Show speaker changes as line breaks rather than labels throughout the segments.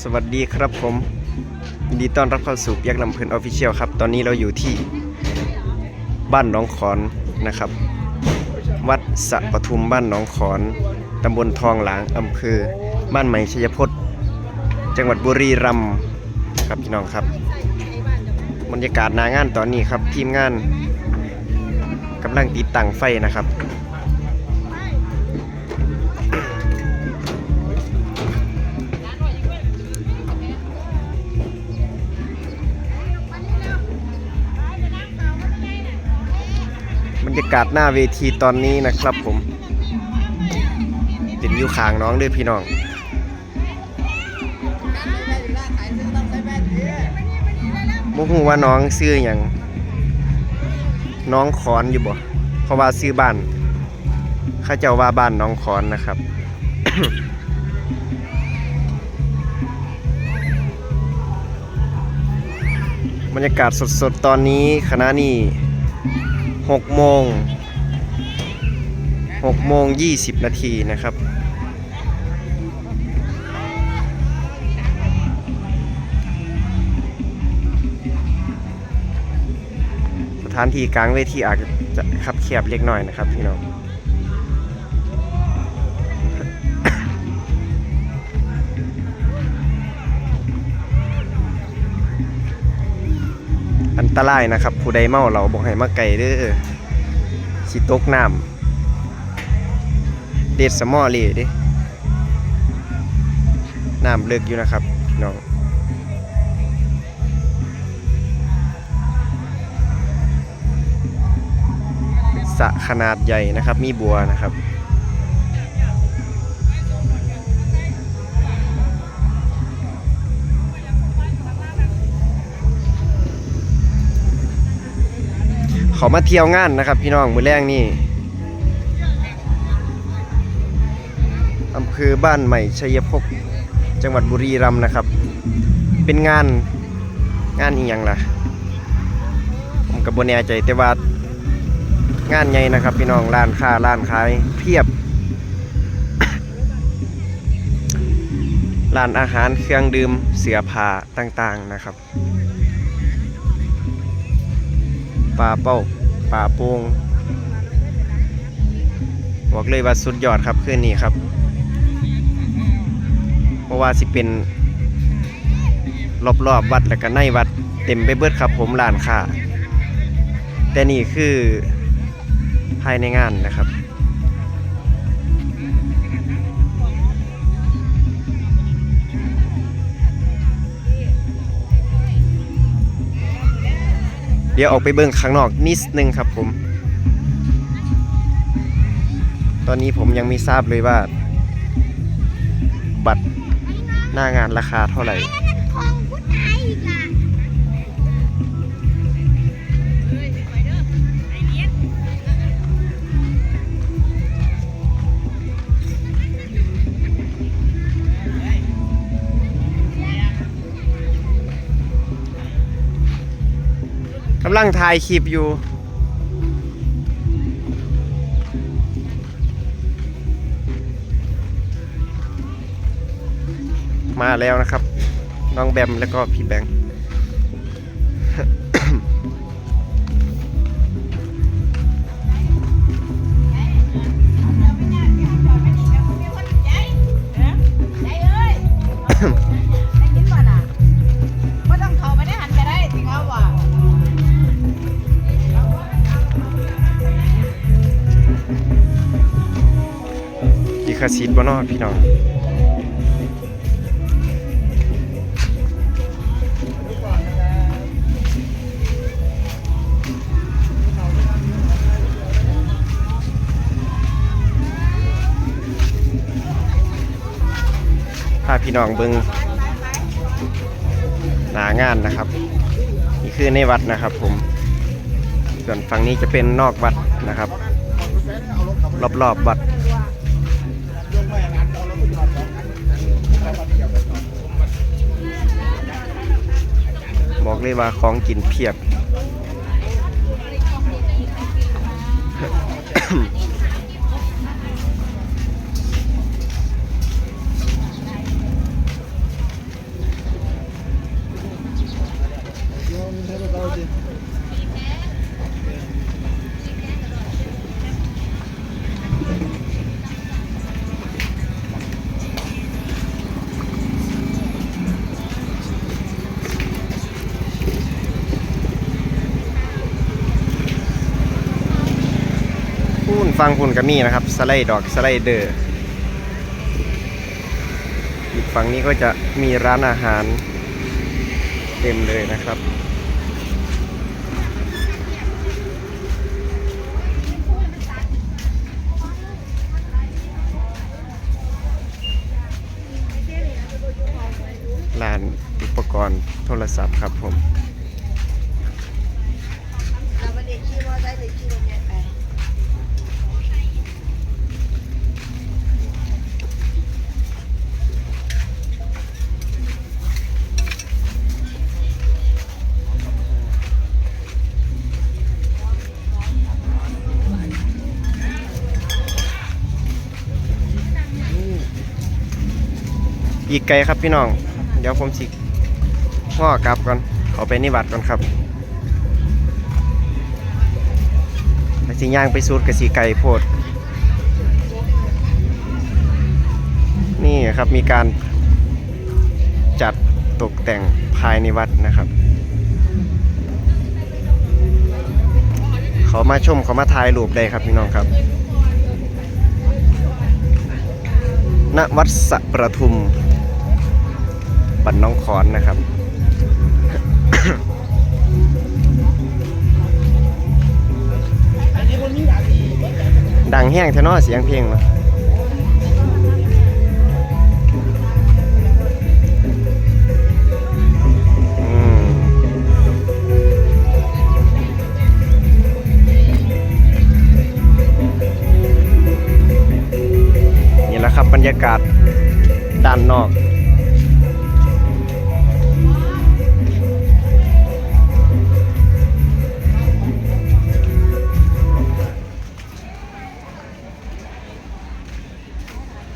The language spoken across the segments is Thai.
สวัสดีครับผมยินดีต้อนรับเข้าสู่ยักษ์ลำเพลินออฟฟิเชียลครับ ตอนนี้เราอยู่ที่บ้านหนองขอนนะครับ วัดสะปทุมบ้านหนองขอนตำบลทองหลางอำเภอ บ้านใหม่ชัยพจน์จังหวัดบุรีรัมย์ครับพี่น้องครับบรรยากาศนางานตอนนี้ครับทีมงานกำลังติดตั้งไฟนะครับ รรยากาศหน้าเวทีตอนนี้นะครับผม เป็นอยู่ขางน้องด้วยพี่น้องบ่ฮู้ว่าน้องซื้อหยังน้องขอนอยู่บ่เพราะว่าซื้อบ้านเขาเจ้าว่าบ้านน้องขอนนะครับบรรยากาศสดๆ ตอนนี้คณะนี้ 6โมง6โมง20 นาทีนะครับ สถานที่กลางเวทีอาจจะขับแคบเล็กน้อยนะครับพี่น้อง ตรายนะครับ ผู้ใดเมาเราบอกให้มาไกลเด้อสิตกน้ำเด็ดสมอเลยเด้น้ำเลิกอยู่นะครับน้องสะขนาดใหญ่นะครับ มีบัวนะครับ เขามาเที่ยวงานนะครับ พี่น้องมือแรงนี่อำเภอบ้านใหม่ชัยพจังหวัดบุรีรัมย์นะครับ เป็นงานงานอีหยังล่ะ ผมกับบแน่ใจแต่ว่างานใหญ่นะครับ พี่น้องร้านค้าร้านขายเพียบร้านอาหารเครื่องดื่มเสื้อผ้าต่างๆนะครับ ปลาเป้าปลาโป่งบอกเลยว่าสุดยอดครับคืนนี้ครับเพราะว่าสิเป็นรอบๆบวัดและก็ในวัดเต็มไปเบิดครับผมลานค่ะ แต่นี่คือภายในงานนะครับ ดี๋ยวออกไปเบิ้งข้างนอกนิดนึงครับผม ตอนนี้ผมยังไม่ทราบเลยว่า บัตรหน้างานราคาเท่าไหร่
กำ
ลังถ่ายคลิปอยู่ มาแล้วนะครับ น้องแบมแล้วก็พี่แบงค์
ดี
คาซีดบ่นอพี่น้องพาพี่น้องเบิงหนางานนะครับ นี่คือในวัดนะครับผม ส่วนฝั่งนี้จะเป็นนอกวัดนะครับ รอบๆวัด บอกเลยว่าของกินเพียบบ ฟังพุ่นก็มีนะครับ สไลด์ดอกสไลเดอร์อีกฝั่งนี้ก็จะมีร้านอาหารเต็มเลยนะครับ ร้านอุปกรณ์โทรศัพท์ครับผม
อี
กไกลครับพี่น้อง เดี๋ยวผมสิห่อกลับก่อนเอาไปนิวัดก่อนครับสิย่างไปสูดกับสีไก่โพด นี่ครับมีการจัดตกแต่งภายในวัดนะครับ เขามาชมเขามาถ่ายรูปได้ครับพี่น้องครับ ณวัดสะประทุม บันน้องคอนนะครับ ดังแห้งแท้นอเสียงเพลงวะ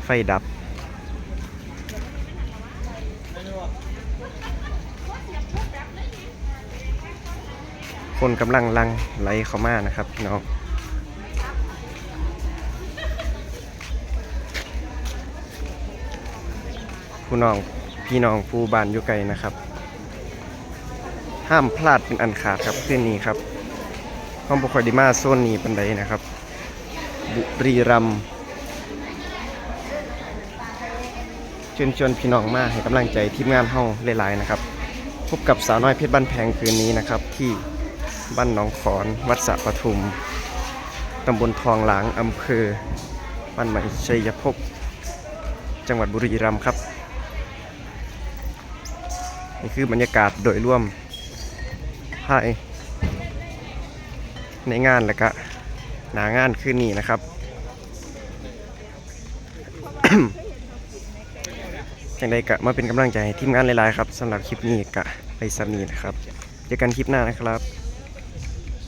ฟดับ คนกำลังลังไหลเข้ามานะครับพี่น้องผู้น้องพี่น้องผู้บ้านอยู่ไกลนะครับ ห้ามพลาดเป็นอันขาดครับคืนนี้ครับห้องบุคอยไดิมาโซนนี้ปันใดนะครับ บุรีรัมย์ เชิญชวนพี่น้องมาให้กำลังใจทีมงานเฮาหลายๆนะครับ พบกับสาวน้อยเพชรบ้านแพงคืนนี้นะครับ ที่บ้านหนองขอนวัดสระปทุมตำบลทองหลางอำเภอบ้านใหม่ชัยภพจังหวัดบุรีรัมย์ครับนี่คือบรรยากาศโดยรวมภายในงานและก็หนางานคืนนี้นะครับ จังใดกะมาเป็นกำลังใจทีมงานหลายๆครับสำหรับคลิปนี้กะไปสามีนะครับ เจอกันคลิปหน้านะครับ